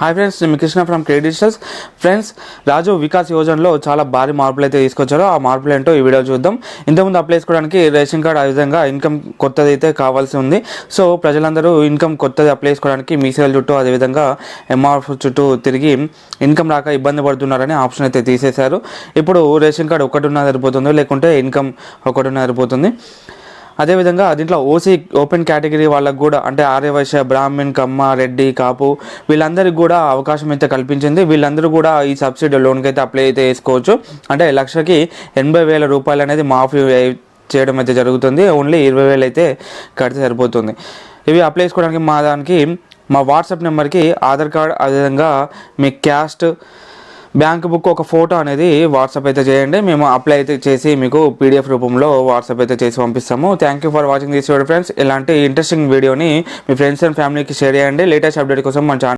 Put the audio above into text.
Hi friends నేను Krishna from credit friends Raju Vikas యోజనలో చాలా భారీ మార్పులు అయితే తీసుకొచ్చారో. ఆ మార్పులు ఏంటో ఈ వీడియో చూద్దాం. ఇంతకుముందు అప్లై చేసుకోవడానికి రేషన్ కార్డ్ ఆ విధంగా ఇన్కమ్ కొత్తది అయితే కావాల్సి ఉంది. సో ప్రజలందరూ ఇన్కమ్ కొత్తది అప్లై చేసుకోవడానికి మీ సేవల చుట్టూ అదేవిధంగా ఎంఆర్ఎఫ్ చుట్టూ తిరిగి ఇన్కమ్ రాక ఇబ్బంది పడుతున్నారని ఆప్షన్ అయితే తీసేశారు. ఇప్పుడు రేషన్ కార్డ్ ఒకటి ఉన్నది సరిపోతుంది లేకుంటే ఇన్కమ్ ఒకటి ఉన్న సరిపోతుంది. అదేవిధంగా దీంట్లో ఓసీ ఓపెన్ కేటగిరీ వాళ్ళకు కూడా అంటే ఆర్యవైశ్య బ్రాహ్మణ్ కమ్మ రెడ్డి కాపు వీళ్ళందరికీ కూడా అవకాశం అయితే కల్పించింది. వీళ్ళందరూ కూడా ఈ సబ్సిడీ లోన్కి అయితే అప్లై అయితే చేసుకోవచ్చు. అంటే లక్షకి ఎనభై వేల రూపాయలు అనేది మాఫీ చేయడం అయితే జరుగుతుంది. ఓన్లీ ఇరవై వేలు అయితే కడితే సరిపోతుంది. ఇవి అప్లై చేసుకోవడానికి మా దానికి మా వాట్సాప్ నెంబర్కి ఆధార్ కార్డ్ అదేవిధంగా మీ క్యాస్ట్ బ్యాంక్ బుక్ ఒక ఫోటో అనేది వాట్సాప్ అయితే చేయండి. మేము అప్లై అయితే చేసి మీకు పీడిఎఫ్ రూపంలో వాట్సాప్ అయితే చేసి పంపిస్తాము. Thank you for watching this video friends ఇలాంటి ఇంట్రెస్టింగ్ వీడియోని మీ ఫ్రెండ్స్ అండ్ ఫ్యామిలీకి షేర్ చేయండి. లేటెస్ట్ అప్డేట్ కోసం మన ఛానల్